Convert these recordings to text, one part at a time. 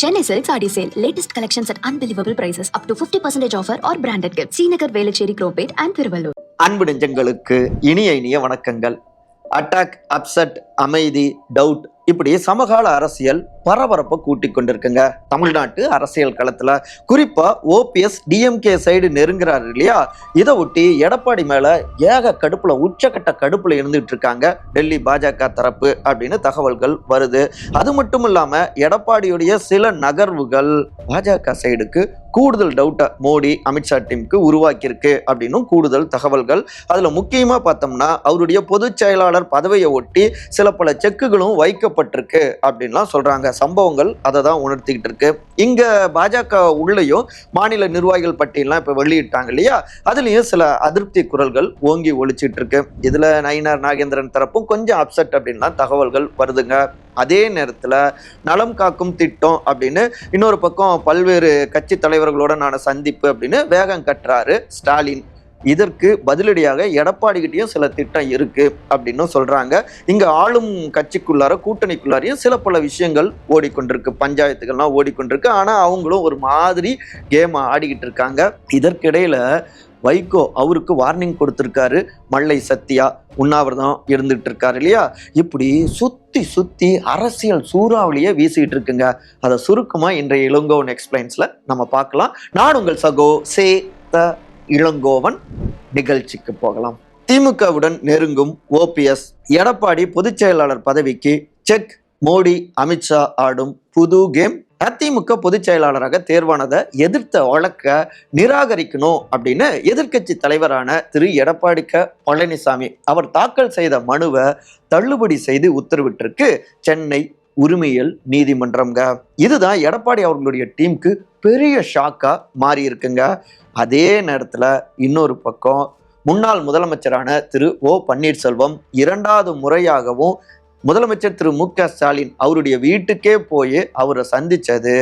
Chennai silk sari sale latest collections at unbelievable prices up to fifty percentage offer or branded gift Srinagar Velachery Chromepet and Tiruvallur அன்பு நெஞ்சங்களுக்கு இனிய இனிய வணக்கங்கள் attack upset அமைதி doubt இப்படி சமகால அரசியல் பரபரப்பை கூட்டி கொண்டிருக்குங்க. தமிழ்நாட்டு அரசியல் களத்துல குறிப்பா ஓபிஎஸ் டிஎம்கே சைடு நெருங்குறாரு இல்லையா? இதை ஒட்டி எடப்பாடி மேல ஏக கடுப்புல உச்சக்கட்ட கடுப்புல இருந்துட்டு இருக்காங்க. டெல்லி பாஜக தரப்பு அப்படின்னு தகவல்கள் வருது. அது மட்டும் இல்லாம எடப்பாடியுடைய சில நகர்வுகள் பாஜக சைடுக்கு கூடுதல் டவுட்டை மோடி அமித்ஷா டீமுக்கு உருவாக்கியிருக்கு அப்படின்னும் கூடுதல் தகவல்கள். அதில் முக்கியமாக பார்த்தோம்னா அவருடைய பொதுச் செயலாளர் பதவியை ஒட்டி சில பல செக்குகளும் வைக்கப்பட்டிருக்கு அப்படின்லாம் சொல்கிறாங்க சம்பவங்கள் அதை தான் உணர்த்திக்கிட்டு இருக்கு. இங்கே பாஜக உள்ளேயும் மாநில நிர்வாகிகள் பட்டியலாம் இப்போ வெளியிட்டாங்க இல்லையா? அதுலேயும் சில அதிருப்தி குரல்கள் ஓங்கி ஒழிச்சிட்டு இருக்கு. இதில் நயினார் நாகேந்திரன் தரப்பும் கொஞ்சம் அப்செட் அப்படின்லாம் தகவல்கள் வருதுங்க. அதே நேரத்தில் நலம் காக்கும் திட்டம் அப்படின்னு இன்னொரு பக்கம் பல்வேறு கட்சி நான் சந்திப்பு அப்படின்னு வேகம் கட்டுறாரு ஸ்டாலின். இதற்கு பதிலடியாக எடப்பாடிகிட்டயும் சில திட்டம் இருக்கு அப்படின்னும் சொல்றாங்க. இங்க ஆளும் கட்சிக்குள்ளார கூட்டணிக்குள்ளாரையும் சில பல விஷயங்கள் ஓடிக்கொண்டிருக்கு. பஞ்சாயத்துகள்லாம் ஓடிக்கொண்டிருக்கு. ஆனா அவங்களும் ஒரு மாதிரி கேம் ஆடிக்கிட்டு இருக்காங்க. இதற்கிடையில வைகோ அவருக்கு வார்னிங் கொடுத்துருக்காரு. மல்லை சத்யா உண்ணாவிரதம் இருந்துகிட்டு இருக்காரு இல்லையா? இப்படி சுற்றி சுற்றி அரசியல் சூறாவளியே வீசிட்டு இருக்குங்க அதை சுருக்கமாக இன்றைய இளங்கோவன் எக்ஸ்பிளைன்ஸில் நம்ம பார்க்கலாம். நான் உங்கள் சகோ சே த இளங்கோவன் நிகழ்ச்சிக்கு போகலாம். திமுகவுடன் நெருங்கும் ஓபிஎஸ் எடப்பாடி பொதுச் செயலாளர் பதவிக்கு செக் மோடி அமித்ஷா ஆடும் புது கேம். அதிமுக பொதுச் செயலாளராக தேர்வானதை எதிர்த்த வழக்க நிராகரிக்கணும் அப்படின்னு எதிர்க்கட்சி தலைவரான திரு. எடப்பாடி க. பழனிசாமி அவர் தாக்கல் செய்த மனுவை தள்ளுபடி செய்து உத்தரவிட்டிருக்கு சென்னை உரிமையல் நீதிமன்றம்ங்க. இதுதான் எடப்பாடி அவர்களுடைய டீமுக்கு பெரிய ஷாக்கா மாறி இருக்குங்க அதே நேரத்துல இன்னொரு பக்கம் முன்னாள் முதலமைச்சரான திரு. ஓ. பன்னீர்செல்வம் இரண்டாவது முறையாகவும் முதலமைச்சர் திரு மு க ஸ்டாலின் அவருடைய வீட்டுக்கே போய் அவரை சந்தித்தது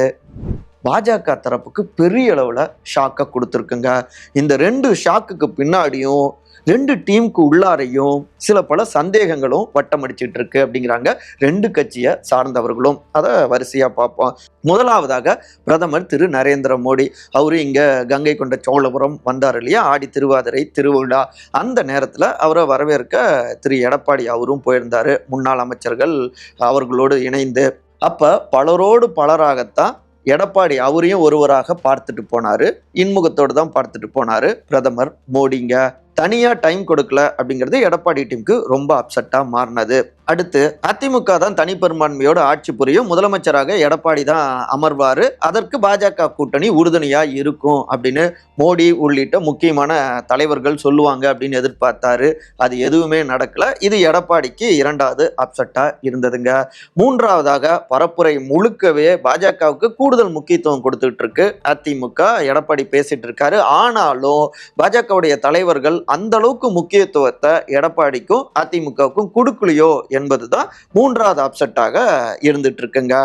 பாஜக தரப்புக்கு பெரிய அளவில் ஷாக்கை கொடுத்துருக்குங்க. இந்த ரெண்டு ஷாக்குக்கு பின்னாடியும் ரெண்டு டீமுக்கு உள்ளாரையும் சில பல சந்தேகங்களும் வட்டமடிச்சிட்டு இருக்கு அப்படிங்கிறாங்க ரெண்டு கட்சியை சார்ந்தவர்களும். அதை வரிசையாக பார்ப்போம். முதலாவதாக பிரதமர் திரு நரேந்திர மோடி. அவர் இங்கே கங்கை கொண்ட சோழபுரம் வந்தார் இல்லையா? ஆடி திருவாதிரை திருவிழா. அந்த நேரத்தில் அவரை வரவேற்க திரு எடப்பாடி அவரும் போயிருந்தார். முன்னாள் அமைச்சர்கள் அவர்களோடு இணைந்து. அப்போ பலரோடு பலராகத்தான் எடப்பாடி அவரையும் ஒருவராக பார்த்துட்டு போனார். இன்முகத்தோடு தான் பார்த்துட்டு போனார். பிரதமர் மோடிங்க. தனியாக டைம் கொடுக்கல அப்படிங்கிறது எடப்பாடி டீமுக்கு ரொம்ப அப்செட்டாக மாறினது. அடுத்து அதிமுக தான் தனிப்பெரும்பான்மையோட ஆட்சி புரியும். முதலமைச்சராக எடப்பாடி தான் அமர்வார். அதற்கு பாஜக கூட்டணி உறுதுணையாக இருக்கும் அப்படின்னு மோடி உள்ளிட்ட முக்கியமான தலைவர்கள் சொல்லுவாங்க அப்படின்னு எதிர்பார்த்தாரு. அது எதுவுமே நடக்கல. இது எடப்பாடிக்கு இரண்டாவது அப்செட்டாக இருந்ததுங்க. மூன்றாவதாக பரப்புரை முழுக்கவே பாஜகவுக்கு கூடுதல் முக்கியத்துவம் கொடுத்துட்டு இருக்கு. அதிமுக எடப்பாடி பேசிட்டு இருக்காரு. ஆனாலும் பாஜகவுடைய தலைவர்கள் அந்த அளவுக்கு முக்கியத்துவத்தை எடப்பாடிக்கும் அதிமுகவுக்கும் கொடுக்கலையோ என்பதுதான் மூன்றாவது அப்செட்டாக இருந்துட்டு இருக்குங்க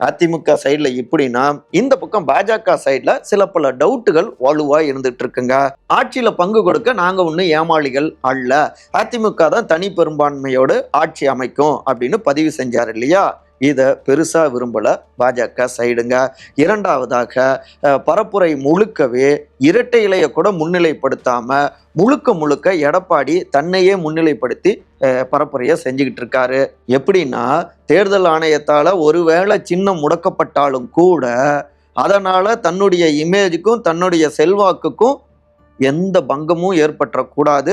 அதிமுக சைடில் இப்படின்னா இந்த பக்கம் பாஜக சைடில் சில பல டவுட்டுகள் வலுவாக இருந்துட்டு இருக்குங்க ஆட்சியில் பங்கு கொடுக்க நாங்கள் ஒன்றும் ஏமாளிகள் அல்ல. அதிமுக தான் தனி பெரும்பான்மையோடு ஆட்சி அமைக்கும் அப்படின்னு பதிவு செஞ்சார் இல்லையா? இதை பெருசாக விரும்பல. பாஜக சைடுங்க. இரண்டாவதாக பரப்புரை முழுக்கவே இரட்டை இலையை கூட முன்னிலைப்படுத்தாமல் முழுக்க முழுக்க எடப்பாடி தன்னையே முன்னிலைப்படுத்தி பரப்புரையை செஞ்சுக்கிட்டு இருக்காரு எப்படின்னா தேர்தல் ஆணையத்தால் ஒருவேளை சின்னம் முடக்கப்பட்டாலும் கூட அதனால் தன்னுடைய இமேஜுக்கும் தன்னுடைய செல்வாக்குக்கும் எந்த பங்கமும் ஏற்பட்டக்கூடாது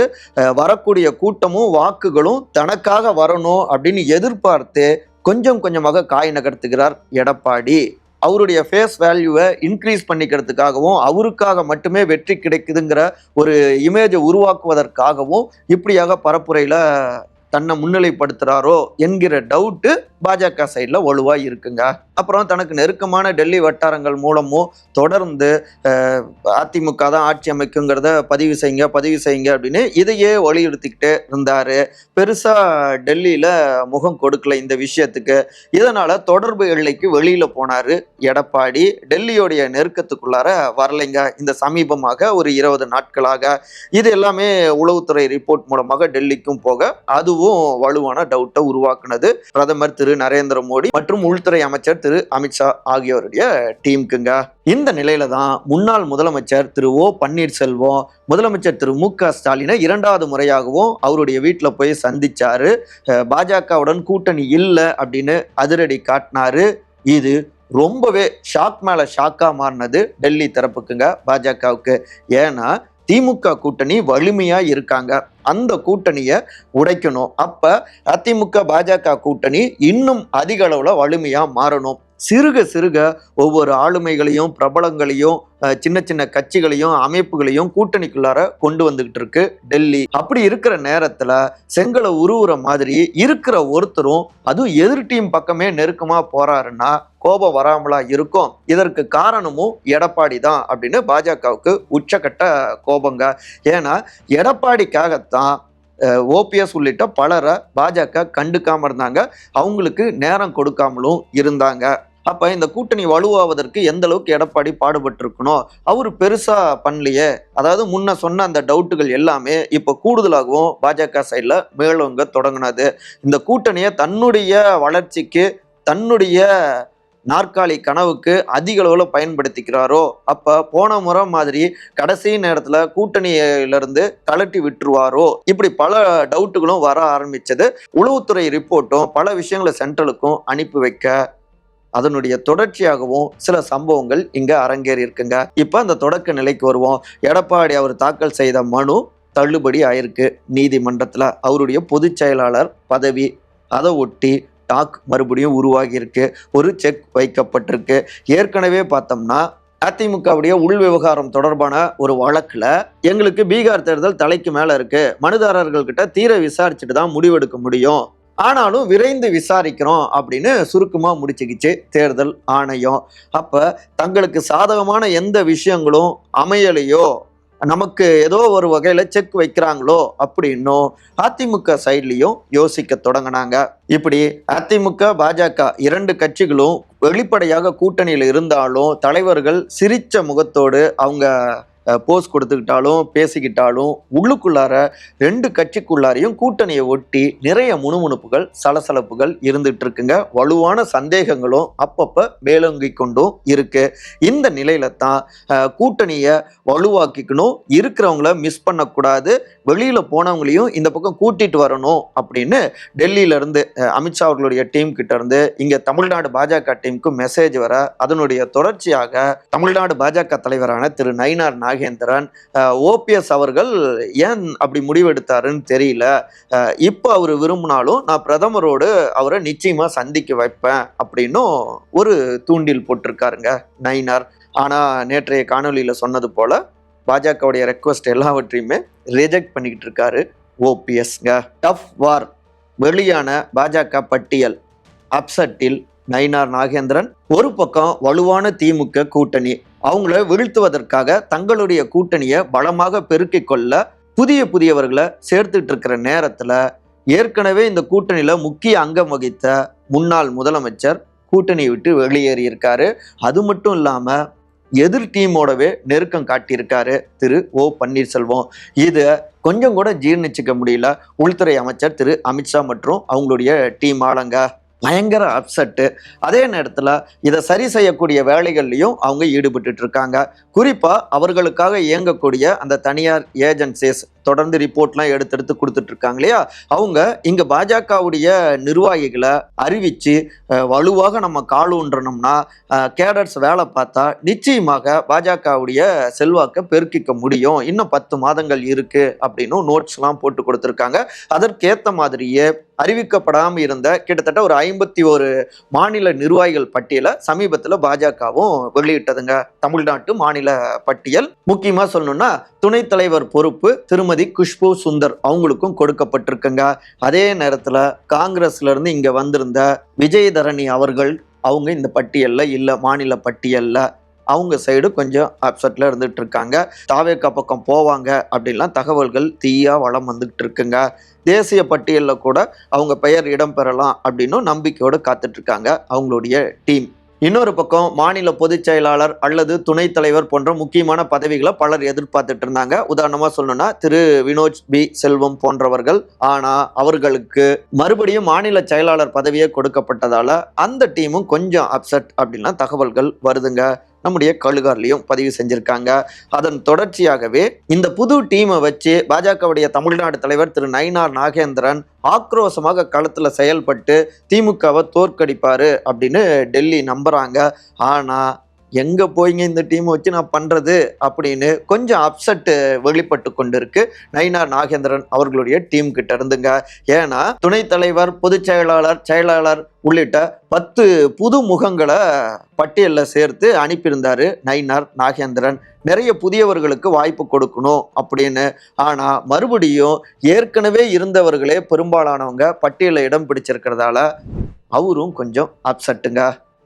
வரக்கூடிய கூட்டமும் வாக்குகளும் தனக்காக வரணும் அப்படின்னு எதிர்பார்த்து கொஞ்சம் கொஞ்சமாக காய் நகர்த்துகிறார் எடப்பாடி. அவருடைய ஃபேஸ் வேல்யூவை இன்க்ரீஸ் பண்ணிக்கிறதுக்காகவும் அவருக்காக மட்டுமே வெற்றி கிடைக்குதுங்கிற ஒரு இமேஜை உருவாக்குவதற்காகவும் இப்படியாக பரப்புரையில் தன்னை முன்னிலைப்படுத்துகிறாரோ என்கிற டவுட்டு பாஜக சைடில் வலுவாக இருக்குங்க. அப்புறம் தனக்கு நெருக்கமான டெல்லி வட்டாரங்கள் மூலமும் தொடர்ந்து அதிமுக தான் ஆட்சி அமைக்குங்கிறத பதிவு செய்யுங்க பதிவு செய்யுங்க அப்படின்னு இதையே வலியுறுத்திக்கிட்டே இருந்தார். பெருசாக டெல்லியில் முகம் கொடுக்கல இந்த விஷயத்துக்கு. இதனால் தொடர்பு எல்லைக்கு வெளியில் போனார் எடப்பாடி. டெல்லியோடைய நெருக்கத்துக்குள்ளார வரலைங்க. இந்த சமீபமாக ஒரு இருபது நாட்களாக. இது எல்லாமே உளவுத்துறை ரிப்போர்ட் மூலமாக டெல்லிக்கும் போக அதுவும் அதுவும் வலுவான டவுட்டை உருவாக்குனது. பிரதமர் திரு நரேந்திர மோடி மற்றும் உள்துறை அமைச்சர் திரு அமித்ஷா ஆகியோருடைய டீமுக்குங்க. இந்த நிலையில தான் முன்னாள் முதலமைச்சர் திரு ஓ பன்னீர்செல்வம் முதலமைச்சர் திரு மு க ஸ்டாலினை இரண்டாவது முறையாகவும் அவருடைய வீட்டில் போய் சந்திச்சாரு. பாஜகவுடன் கூட்டணி இல்லை அப்படின்னு அதிரடி காட்டினாரு. இது ரொம்பவே ஷாக் மேலே ஷாக்கா மாறினது டெல்லி தரப்புக்குங்க பாஜகவுக்கு. ஏன்னா திமுக கூட்டணி வலிமையாக இருக்காங்க. அந்த கூட்டணியை உடைக்கணும். அப்போ அதிமுக பாஜக கூட்டணி இன்னும் அதிக அளவில் வலிமையாக மாறணும். சிறுக சிறுக ஒவ்வொரு ஆளுமைகளையும் பிரபலங்களையும் சின்ன சின்ன கட்சிகளையும் அமைப்புகளையும் கூட்டணிக்குள்ளார கொண்டு வந்துகிட்டு இருக்கு டெல்லி. அப்படி இருக்கிற நேரத்துல செங்கலை உருவுற மாதிரி இருக்கிற ஒருத்தரும் அதுவும் எதிர் டீம் பக்கமே நெருக்கமா போறாருன்னா கோபம் வராமலா இருக்கும். இதற்கு காரணமும் எடப்பாடி தான் அப்படின்னு பாஜகவுக்கு உச்சக்கட்ட கோபங்க. ஏன்னா எடப்பாடிக்காகத்தான் ஓபிஎஸ் உள்ளிட்ட பலரை பாஜக கண்டுக்காம இருந்தாங்க. அவங்களுக்கு நேரம் கொடுக்காமலும் இருந்தாங்க. அப்போ இந்த கூட்டணி வலுவாவதற்கு எந்த அளவுக்கு எடப்பாடி பாடுபட்டிருக்கணும்? அவர் பெருசாக பண்ணலையே. அதாவது முன்ன சொன்ன அந்த டவுட்டுகள் எல்லாமே இப்போ கூடுதலாகவும் பாஜக சைடில் மேலோங்க தொடங்கினது. இந்த கூட்டணியை தன்னுடைய வளர்ச்சிக்கு தன்னுடைய நாற்காலி கனவுக்கு அதிக அளவில் பயன்படுத்திக்கிறாரோ அப்போ போன முறை மாதிரி கடைசி நேரத்தில் கூட்டணியிலிருந்து கலட்டி விட்டுருவாரோ இப்படி பல டவுட்டுகளும் வர ஆரம்பிச்சது. உளவுத்துறை ரிப்போர்ட்டும் பல விஷயங்களை சென்ட்ரலுக்கும் அனுப்பி வைக்க அதனுடைய தொடர்ச்சியாகவும் சில சம்பவங்கள் இங்க அரங்கேறி இருக்குங்க. இப்போ அந்த தொடக்க நிலைக்கு வருவோம். எடப்பாடி அவர் தாக்கல் செய்த மனு தள்ளுபடி ஆயிருக்கு. நீதிமன்றத்தில் அவருடைய பொதுச் செயலாளர் பதவி அதை ஒட்டி டாக் மறுபடியும் உருவாகி இருக்கு. ஒரு செக் வைக்கப்பட்டிருக்கு. ஏற்கனவே பார்த்தோம்னா அதிமுகவுடைய உள் விவகாரம் தொடர்பான ஒரு வழக்கில் எங்களுக்கு பீகார் தேர்தல் தலைக்கு மேலே இருக்கு. மனுதாரர்கள்கிட்ட தீர விசாரிச்சுட்டு தான் முடிவெடுக்க முடியும். ஆனாலும் விரைந்து விசாரிக்கிறோம் அப்படின்னு சுருக்கமாக முடிச்சுக்கிச்சு தேர்தல் ஆணையம். அப்போ தங்களுக்கு சாதகமான எந்த விஷயங்களும் அமையலையோ நமக்கு ஏதோ ஒரு வகையில் செக் வைக்கிறாங்களோ அப்படின்னும் அதிமுக சைட்லேயும் யோசிக்க தொடங்கினாங்க. இப்படி அதிமுக பாஜக இரண்டு கட்சிகளும் வெளிப்படையாக கூட்டணியில் இருந்தாலும் தலைவர்கள் சிரித்த முகத்தோடு அவங்க போஸ் கொடுத்துக்கிட்டாலும் பேசிக்கிட்டாலும் உள்ளுக்குள்ளார ரெண்டு கட்சிக்குள்ளாரையும் கூட்டணியை ஒட்டி நிறைய முணுமுணுப்புகள் சலசலப்புகள் இருந்துட்டு இருக்குங்க வலுவான சந்தேகங்களும் அப்பப்ப மேலோங்கி கொண்டும் இருக்கு. இந்த நிலையில தான் கூட்டணியை வலுவாக்கிக்கணும். இருக்கிறவங்கள மிஸ் பண்ணக்கூடாது. வெளியில போனவங்களையும் இந்த பக்கம் கூட்டிட்டு வரணும் அப்படின்னு டெல்லியில இருந்து அமித்ஷா அவர்களுடைய டீம் கிட்ட இருந்து இங்க தமிழ்நாடு பாஜக டீமுக்கு மெசேஜ் வர அதனுடைய தொடர்ச்சியாக தமிழ்நாடு பாஜக தலைவரான திரு நயினார் நாகேந்திரன் ஓபிஎஸ் அவர்கள் ஏன் அப்படி முடிவெடுத்தாருன்னு தெரியல. இப்போ அவர் விரும்பினாலும் நான் பிரதமரோடு அவரை நிச்சயமா சந்திக்க வைப்பேன் அப்படின்னும் ஒரு தூண்டில் போட்டிருக்காருங்க நைனார் ஆனா நேற்றைய காணொளியில சொன்னது போல பாஜகவுடைய ரெக்வஸ்ட் எல்லாவற்றையுமே ரிஜெக்ட் பண்ணிக்கிட்டு இருக்காரு ஓபிஎஸ்ங்க. டஃப் வார் வெளியான பாஜக பட்டியல். அப்செட்டில் நயினார் நாகேந்திரன். ஒரு பக்கம் வலுவான திமுக கூட்டணி. அவங்கள வீழ்த்துவதற்காக தங்களுடைய கூட்டணியை பலமாக பெருக்கிக் கொள்ள புதிய புதியவர்களை சேர்த்துட்டு இருக்கிற நேரத்தில் ஏற்கனவே இந்த கூட்டணியில் முக்கிய அங்கம் வகித்த முன்னாள் முதலமைச்சர் கூட்டணியை விட்டு வெளியேறியிருக்காரு. அது மட்டும் இல்லாமல் எதிர் டீமோடவே நெருக்கம் காட்டியிருக்காரு திரு ஓ பன்னீர்செல்வம். இதை கொஞ்சம் கூட ஜீர்ணிச்சிக்க முடியல. உள்துறை அமைச்சர் திரு அமித்ஷா மற்றும் அவங்களுடைய டீம் ஆளுங்க. பயங்கர அப்செட்டு அதே நேரத்தில் இதை சரி செய்யக்கூடிய வேலைகள்லையும் அவங்க ஈடுபட்டு இருக்காங்க. குறிப்பாக அவர்களுக்காக இயங்கக்கூடிய அந்த தனியார் ஏஜென்சிஸ் தொடர்ந்து ரிப்போர்ட்லாம் எடுத்து எடுத்து கொடுத்துட்டு இருக்காங்க இல்லையா? அவங்க இங்கே பாஜகவுடைய நிர்வாகிகளை அறிவிச்சு வலுவாக நம்ம கால் ஊன்றணும்னா கேடர்ஸ் வேலை பார்த்தா நிச்சயமாக பாஜகவுடைய செல்வாக்கை பெருக்கிக்க முடியும். இன்னும் பத்து மாதங்கள் இருக்கு அப்படின்னு நோட்ஸ்லாம் போட்டு கொடுத்துருக்காங்க. அதற்கேற்ற மாதிரியே அறிவிக்கப்படாமல் இருந்த கிட்டத்தட்ட ஒரு ஐம்பத்தி ஒரு மாநில நிர்வாகிகள் பட்டியலை சமீபத்தில் பாஜகவும் வெளியிட்டதுங்க. தமிழ்நாட்டு மாநில பட்டியல். முக்கியமாக சொல்லணும்னா துணைத் தலைவர் பொறுப்பு திருமதி குஷ்பு சுந்தர் அவங்களுக்கும் கொடுக்கப்பட்டிருக்குங்க. அதே நேரத்தில் காங்கிரஸ்லேருந்து இங்கே வந்திருந்த விஜயதரணி அவர்கள் அவங்க இந்த பட்டியலில் இல்லை மாநில பட்டியலில் அவங்க சைடு கொஞ்சம் அப்செட்டில் இருந்துகிட்டு இருக்காங்க தாவேக்கா பக்கம் போவாங்க அப்படின்லாம் தகவல்கள் தீயாக வளம் வந்துக்கிட்டு இருக்குங்க தேசிய பட்டியலில் கூட அவங்க பெயர் இடம்பெறலாம் அப்படின்னும் நம்பிக்கையோடு காத்துட்ருக்காங்க அவங்களுடைய டீம். இன்னொரு பக்கம் மாநில பொதுச் செயலாளர் அல்லது துணைத் தலைவர் போன்ற முக்கியமான பதவிகளை பலர் எதிர்பார்த்துட்டு இருந்தாங்க. உதாரணமா சொல்லணும்னா திரு. வினோஜ் பி. செல்வம் போன்றவர்கள். ஆனா அவர்களுக்கு மறுபடியும் மாநில செயலாளர் பதவியே கொடுக்கப்பட்டதால அந்த டீமும் கொஞ்சம் அப்செட் அப்படின்லாம் தகவல்கள் வருதுங்க. நம்முடைய கழுகார்லையும் பதிவு செஞ்சிருக்காங்க. அதன் தொடர்ச்சியாகவே இந்த புது டீமை வச்சு பாஜகவுடைய தமிழ்நாடு தலைவர் திரு நயினார் நாகேந்திரன் ஆக்ரோஷமாக களத்தில் செயல்பட்டு திமுகவை தோற்கடிப்பார் அப்படின்னு டெல்லி நம்புகிறாங்க ஆனால் எங்கே போய்ங்க இந்த டீம் வச்சு நான் பண்ணுறது அப்படின்னு கொஞ்சம் அப்செட்டு வெளிப்பட்டு கொண்டிருக்கு. நயினார் நாகேந்திரன் அவர்களுடைய டீம் கிட்ட இருந்துங்க. ஏன்னா துணைத் தலைவர் பொதுச் செயலாளர் செயலாளர் உள்ளிட்ட பத்து புது முகங்களை பட்டியலில் சேர்த்து அனுப்பியிருந்தார் நயினார் நாகேந்திரன். நிறைய புதியவர்களுக்கு வாய்ப்பு கொடுக்கணும் அப்படின்னு. ஆனால் மறுபடியும் ஏற்கனவே இருந்தவர்களே பெரும்பாலானவங்க பட்டியலில் இடம் பிடிச்சிருக்கிறதால அவரும் கொஞ்சம் அப்செட்டுங்க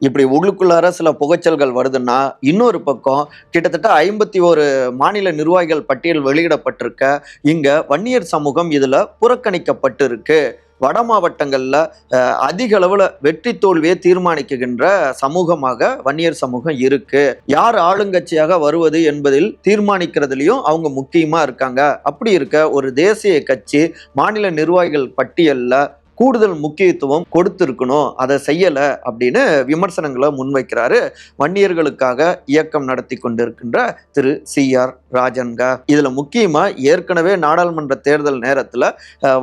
இப்படி உள்ளுக்குள்ளார சில புகைச்சல்கள் வருதுன்னா இன்னொரு பக்கம் கிட்டத்தட்ட ஐம்பத்தி ஒரு மாநில நிர்வாகிகள் பட்டியல் வெளியிடப்பட்டிருக்க இங்க வன்னியர் சமூகம் இதுல புறக்கணிக்கப்பட்டிருக்கு. வட மாவட்டங்களில் அதிக அளவில் வெற்றி தோல்வியை தீர்மானிக்குகின்ற சமூகமாக வன்னியர் சமூகம் இருக்கு. யார் ஆளுங்கட்சியாக வருவது என்பதில் தீர்மானிக்கிறதுலையும் அவங்க முக்கியமாக இருக்காங்க. அப்படி இருக்க ஒரு தேசிய கட்சி மாநில நிர்வாகிகள் பட்டியலில் கூடுதல் முக்கியத்துவம் கொடுத்திருக்கணும். அதை செய்யலை அப்படின்னு விமர்சனங்களை முன்வைக்கிறாரு வன்னியர்களுக்காக இயக்கம் நடத்தி கொண்டிருக்கின்ற திரு சி ஆர் ராஜன்க. இதில் முக்கியமாக ஏற்கனவே நாடாளுமன்ற தேர்தல் நேரத்தில்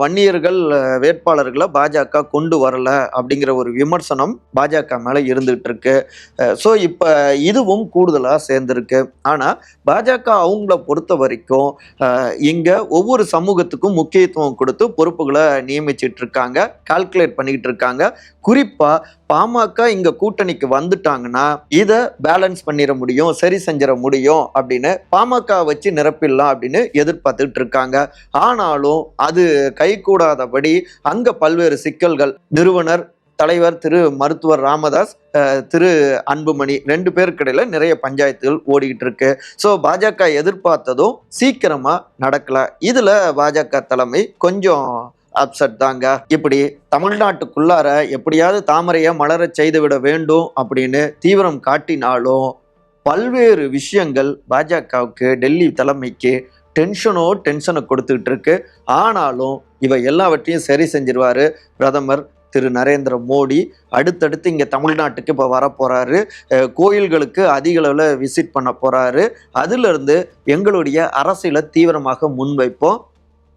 வன்னியர்கள் வேட்பாளர்களை பாஜக கொண்டு வரல அப்படிங்கிற ஒரு விமர்சனம் பாஜக மேலே இருந்துகிட்டு இருக்கு ஸோ இப்போ இதுவும் கூடுதலாக சேர்ந்துருக்கு. ஆனால் பாஜக அவங்கள பொறுத்த வரைக்கும் இங்கே ஒவ்வொரு சமூகத்துக்கும் முக்கியத்துவம் கொடுத்து பொறுப்புகளை நியமிச்சிட்டு இருக்காங்க கால்குலேட் பண்ணிக்கிட்டு இருக்காங்க குறிப்பாக பாமக இங்க கூட்டணிக்கு வந்துட்டாங்கன்னா இதை பேலன்ஸ் பண்ணிட முடியும் சரி செஞ்சிட முடியும் அப்படின்னு பாமக வச்சு நிரப்பிடலாம் அப்படின்னு எதிர்பார்த்துட்டு இருக்காங்க ஆனாலும் அது கைகூடாதபடி அங்க பல்வேறு சிக்கல்கள் நிறுவனர் தலைவர் திரு மருத்துவர் ராமதாஸ் திரு அன்புமணி ரெண்டு பேருக்கிடையில் நிறைய பஞ்சாயத்துகள் ஓடிக்கிட்டு இருக்கு ஸோ பாஜக எதிர்பார்த்ததும் சீக்கிரமாக நடக்கலை. இதில் பாஜக தலைமை கொஞ்சம் அப்செட் தாங்க. இப்படி தமிழ்நாட்டுக்குள்ளார எப்படியாவது தாமரையை மலரச் செய்துவிட வேண்டும் அப்படின்னு தீவிரம் காட்டினாலும் பல்வேறு விஷயங்கள் பாஜகவுக்கு டெல்லி தலைமைக்கு டென்ஷனோ டென்ஷனை கொடுத்துக்கிட்டு இருக்கு. ஆனாலும் இவை எல்லாவற்றையும் சரி செஞ்சிருவாரு பிரதமர் திரு நரேந்திர மோடி. அடுத்தடுத்து இங்கே தமிழ்நாட்டுக்கு இப்போ வரப்போகிறாரு கோயில்களுக்கு அதிக அளவில் விசிட் பண்ண போகிறாரு அதிலிருந்து எங்களுடைய அரசியலை தீவிரமாக முன்வைப்போம்.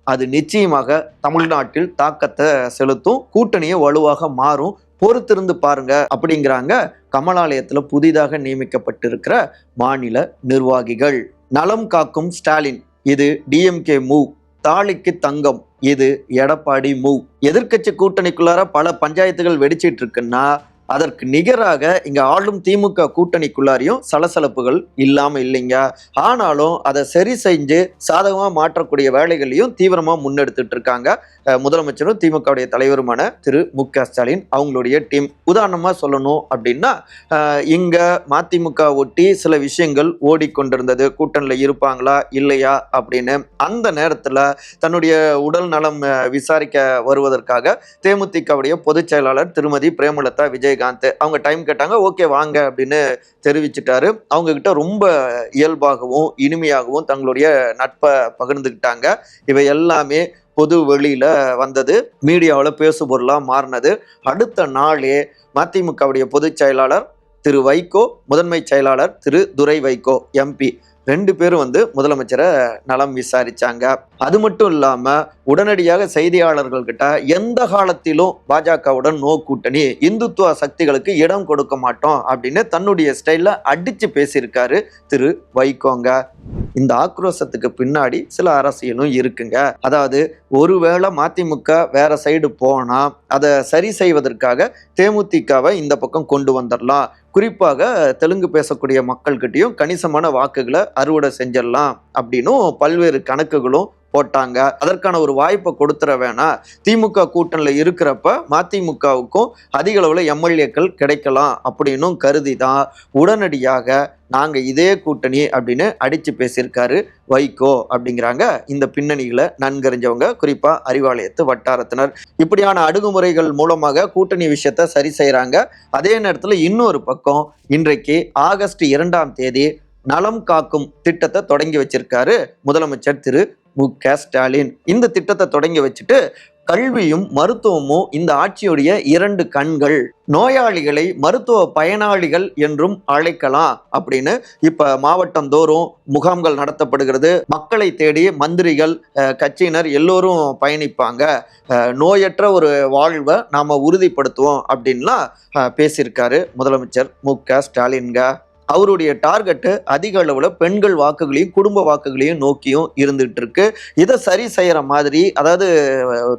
அது நிச்சயமாக தமிழ்நாட்டில் தாக்கத்தை செலுத்தும் கூட்டணியை வலுவாக மாறும். பொறுத்திருந்து பாருங்க அப்படிங்கிறாங்க கமலாலயத்துல புதிதாக நியமிக்கப்பட்டிருக்கிற மாநில நிர்வாகிகள். நலம் காக்கும் ஸ்டாலின் இது டிஎம்கே மூவ் தாலிக்கு தங்கம் இது எடப்பாடி மூவ் எதிர்க்கட்சி கூட்டணிக்குள்ளார பல பஞ்சாயத்துகள் வெடிச்சிட்டு இருக்குன்னா அதற்கு நிகராக இங்க ஆளும் திமுக கூட்டணிக்குள்ளாரையும் சலசலப்புகள் இல்லாம இல்லைங்க. ஆனாலும் அதை சரி செஞ்சு சாதகமா மாற்றக்கூடிய வேலைகளையும் தீவிரமா முன்னெடுத்துட்டு இருக்காங்க. முதலமைச்சரும் திமுகவுடைய தலைவருமான திரு. மு. க. ஸ்டாலின் அவங்களுடைய டீம். உதாரணமா சொல்லணும் அப்படின்னா இங்கே இங்க மதிமுக ஒட்டி சில விஷயங்கள் ஓடிக்கொண்டிருந்தது. கூட்டணியில் இருப்பாங்களா இல்லையா அப்படின்னு. அந்த நேரத்துல தன்னுடைய உடல் நலம் விசாரிக்க வருவதற்காக தேமுதிகவுடைய பொதுச் செயலாளர் திருமதி பிரேமலதா விஜயகாந்த். அவங்க டைம் கேட்டாங்க ஓகே வாங்க அப்படின்னு தெரிவிச்சிட்டாரு. அவங்க கிட்ட ரொம்ப இயல்பாகவும் இனிமையாகவும் தங்களுடைய நட்பை பகிர்ந்துக்கிட்டாங்க. இவை எல்லாமே பொது வெளியில வந்தது. மீடியாவில் பேசுபொருளாக மாறினது. அடுத்த நாளே மதிமுகவுடைய பொதுச் செயலாளர் திரு வைகோ முதன்மை செயலாளர் திரு துரை வைகோ எம்பி ரெண்டு பேரும் வந்து முதலமைச்சரை நலம் விசாரிச்சாங்க. அது மட்டும் இல்லாம உடனடியாக செய்தியாளர்கள் கிட்ட எந்த காலத்திலும் பாஜகவுடன் நோ கூட்டணி இந்துத்துவ சக்திகளுக்கு இடம் கொடுக்க மாட்டோம் அப்படின்னு தன்னுடைய ஸ்டைல்ல அடிச்சு பேசியிருக்காரு திரு வைகோங்க. இந்த ஆக்ரோஷத்துக்கு பின்னாடி சில அரசியலும் இருக்குங்க. அதாவது ஒருவேளை மதிமுக வேற சைடு போனா அதை சரி செய்வதற்காக தேமுதிகவை இந்த பக்கம் கொண்டு வந்துடலாம் குறிப்பாக தெலுங்கு பேசக்கூடிய மக்கள்கிட்டையும் கணிசமான வாக்குகளை அறுவடை செஞ்சிடலாம் அப்படின்னும் பல்வேறு கணக்குகளும் போட்டாங்க. அதற்கான ஒரு வாய்ப்பை கொடுத்துட வேணாம். திமுக கூட்டணியில் இருக்கிறப்ப மதிமுகவுக்கும் அதிக அளவில் எம்எல்ஏக்கள் கிடைக்கலாம் அப்படின்னும் கருதி தான் உடனடியாக நாங்கள் இதே கூட்டணி அப்படின்னு அடித்து பேசியிருக்காரு வைகோ அப்படிங்கிறாங்க. இந்த பின்னணிகளை நன்கறிஞ்சவங்க குறிப்பாக அறிவாலயத்து வட்டாரத்தினர். இப்படியான அணுகுமுறைகள் மூலமாக கூட்டணி விஷயத்தை சரி செய்கிறாங்க அதே நேரத்தில் இன்னொரு பக்கம் இன்றைக்கு ஆகஸ்ட் இரண்டாம் தேதி நலம் காக்கும் திட்டத்தை தொடங்கி வச்சிருக்காரு முதலமைச்சர் திரு மு க ஸ்டாலின் இந்த திட்டத்தை தொடங்கி வச்சுட்டு கல்வியும் மருத்துவமும் இந்த ஆட்சியுடைய இரண்டு கண்கள். நோயாளிகளை மருத்துவ பயனாளிகள் என்றும் அழைக்கலாம் அப்படின்னு இப்ப மாவட்டம் தோறும் முகாம்கள் நடத்தப்படுகிறது. மக்களை தேடி மந்திரிகள் கட்சியினர் எல்லோரும் பயணிப்பாங்க. நோயற்ற ஒரு வாழ்வை நாம உறுதிப்படுத்துவோம் அப்படின்லாம் பேசியிருக்காரு முதலமைச்சர் மு க ஸ்டாலின்க. அவருடைய டார்கெட்டு அதிக அளவில் பெண்கள் வாக்குகளையும் குடும்ப வாக்குகளையும் நோக்கியும் இருந்துட்டு இருக்கு இதை சரி செய்யற மாதிரி அதாவது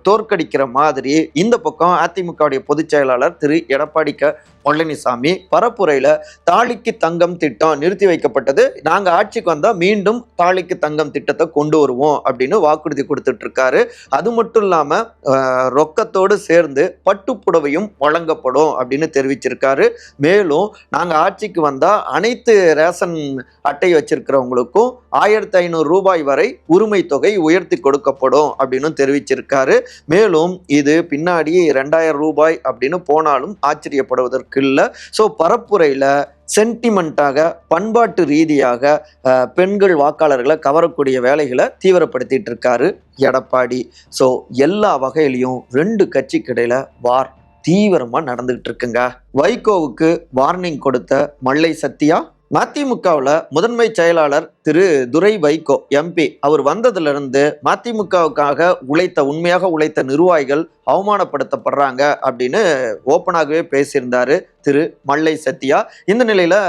தோற்கடிக்கிற மாதிரி இந்த பக்கம் அதிமுகவுடைய பொதுச் செயலாளர் திரு. எடப்பாடி க பழனிசாமி பரப்புரையில தாலிக்கு தங்கம் திட்டம் நிறுத்தி வைக்கப்பட்டது. நாங்க ஆட்சிக்கு வந்தா மீண்டும் தாலிக்கு தங்கம் திட்டத்தை கொண்டு வருவோம் அப்படின்னு வாக்குறுதி கொடுத்துட்டு இருக்காரு. அது மட்டும் இல்லாம ரொக்கத்தோடு சேர்ந்து பட்டுப்புடவையும் வழங்கப்படும் அப்படின்னு தெரிவிச்சிருக்காரு. மேலும் நாங்க ஆட்சிக்கு வந்தா அனைத்து ரேஷன் அட்டை வச்சிருக்கிறவங்களுக்கும் ஆயிரத்தி ஐநூறு ரூபாய் வரை உரிமை தொகை உயர்த்தி கொடுக்கப்படும் அப்படின்னு தெரிவிச்சிருக்காரு. மேலும் இது பின்னாடி ரெண்டாயிரம் ரூபாய் அப்படின்னு போனாலும் ஆச்சரியப்படுவதற்கு இல்லை. ஸோ பரப்புரையில் சென்டிமெண்ட்டாக பண்பாட்டு ரீதியாக பெண்கள் வாக்காளர்களை கவரக்கூடிய வேலைகளை தீவிரப்படுத்திட்டு இருக்காரு எடப்பாடி. ஸோ எல்லா வகையிலையும் ரெண்டு கட்சிக்கிடையில் வார் தீவிரமாக நடந்துகிட்டு இருக்குங்க. வைகோவுக்கு வார்னிங் கொடுத்த மல்லை சத்யா மதிமுகவில் முதன்மை செயலாளர் திரு துரை வைகோ எம்பி அவர் வந்ததிலிருந்து மதிமுகவுக்காக உழைத்த உண்மையாக உழைத்த நிர்வாகிகள் அவமானப்படுத்தப்படுறாங்க அப்படின்னு ஓப்பனாகவே பேசியிருந்தாரு திரு மல்லை சத்யா இந்த நிலையில்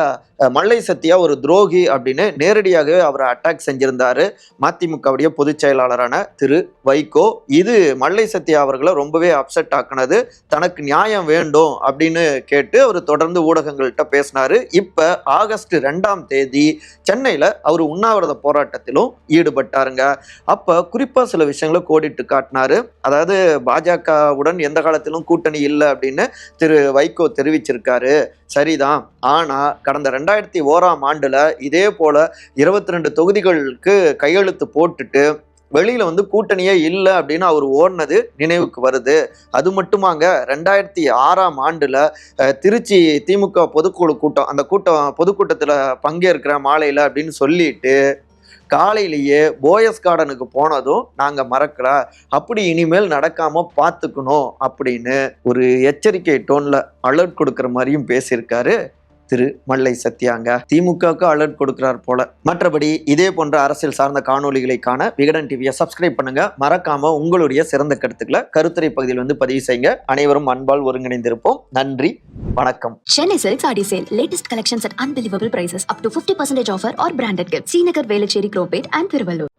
மல்லை சத்யா ஒரு துரோகி அப்படின்னு நேரடியாகவே அவரை அட்டாக் செஞ்சிருந்தாரு. மதிமுகவுடைய பொதுச் செயலாளரான திரு வைகோ. இது மல்லை சத்யா அவர்களை ரொம்பவே அப்செட் ஆக்குனது. தனக்கு நியாயம் வேண்டும் அப்படின்னு கேட்டு அவர் தொடர்ந்து ஊடகங்கள்கிட்ட பேசினாரு. இப்ப ஆகஸ்ட் ரெண்டாம் தேதி சென்னையில அவர் உண்ணாவிரத போராட்டத்திலும் ஈடுபட்டாருங்க. அப்ப குறிப்பா சில விஷயங்களை கோடிட்டு காட்டினாரு. அதாவது பாஜகவுடன் எந்த காலத்திலும் கூட்டணி இல்லை அப்படின்னு திரு வைகோ தெரிவிச்சிருக்காரு. சரிதான். ஆனால் கடந்த ரெண்டாயிரத்தி ஓராம் ஆண்டில் இதே போல் இருபத்தி ரெண்டு தொகுதிகளுக்கு கையெழுத்து போட்டுட்டு வெளியில் வந்து கூட்டணியே இல்லை அப்படின்னு அவர் ஓடினது நினைவுக்கு வருது. அது மட்டுமாங்க ரெண்டாயிரத்தி ஆறாம் ஆண்டில் திருச்சி திமுக பொதுக்குழு கூட்டம் அந்த கூட்டம் பொதுக்கூட்டத்தில் பங்கேற்கிற மாலையில் அப்படின்னு சொல்லிட்டு காலையிலேயே போயஸ் கார்டனுக்கு போனதும் நாங்கள் மறக்கல அப்படி இனிமேல் நடக்காமல் பார்த்துக்கணும் அப்படின்னு ஒரு எச்சரிக்கை டோனில் அலர்ட் கொடுக்குற மாதிரியும் பேசியிருக்காரு. திரு மல்லை சத்யாங்க திமுகவுக்கு அலர்ட் கொடுக்கிறார் போல மற்றபடி இதே போன்ற அரசியல் சார்ந்த காணொலிகளை காண விகடன் டிவியை சப்ஸ்கிரைப் பண்ணுங்க மறக்காம உங்களுடைய சிறந்த கருத்துக்களை கருத்துரை பகுதியில் வந்து பதிவு செய்யுங்க அனைவரும் அன்பால் ஒருங்கிணைந்திருப்போம் நன்றி வணக்கம் Chennai Silk Saree Sale. Latest collections at unbelievable prices. Up to 50% offer or branded gifts. Srinagar, Velachery, Cropate and Tiruvallur